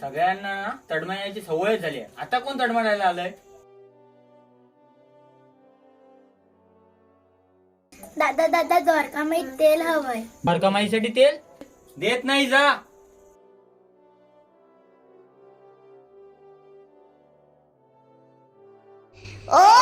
सगळ्यांना ना तडमळण्याची सवय झाली आहे. आता कोण तडमळायला आलंय? दादा दादा द्वारकामाई तेल हवंय. भरकमाईसाठी तेल? देत नाही जा. Oh!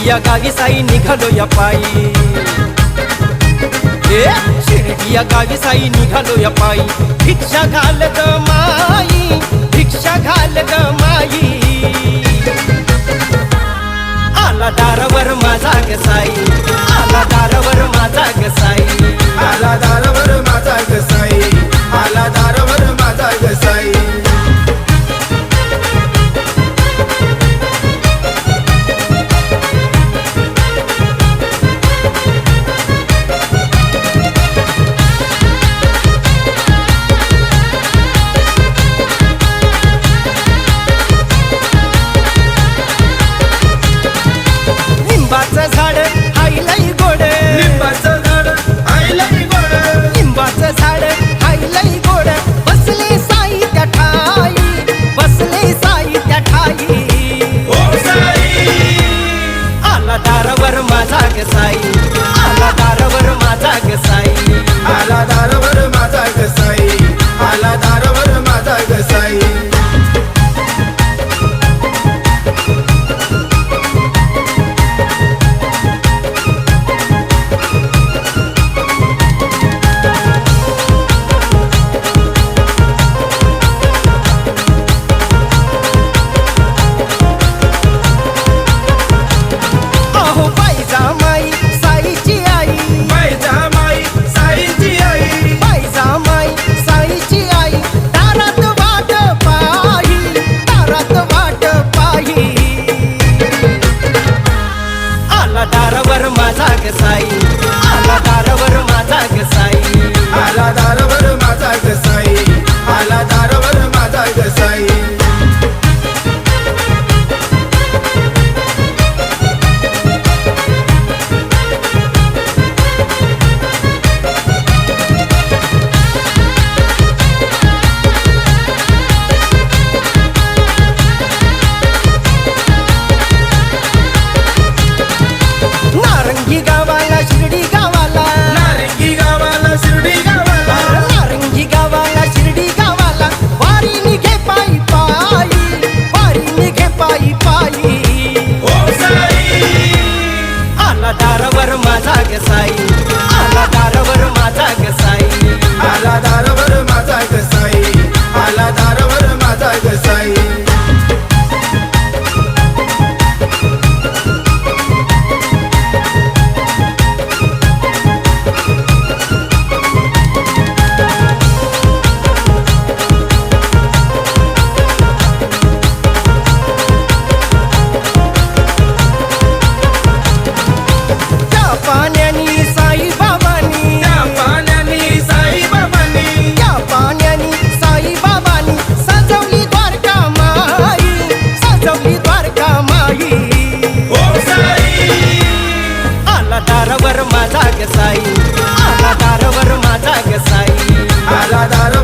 शिर्डिया गावी साई निघालो या पायी ए गावी साई निघालो या पायी भिक्षा घाल ग माई भिक्षा घाल ग माई आला दारावर माझा ग साई आला दारावर माझा ग साई आला दारा दारावर माझा कसाई. आला दारावर माझा कसाई. आला दारावर दारावर माझा गसाई. आला दारावर माझा गसाई. आला दारा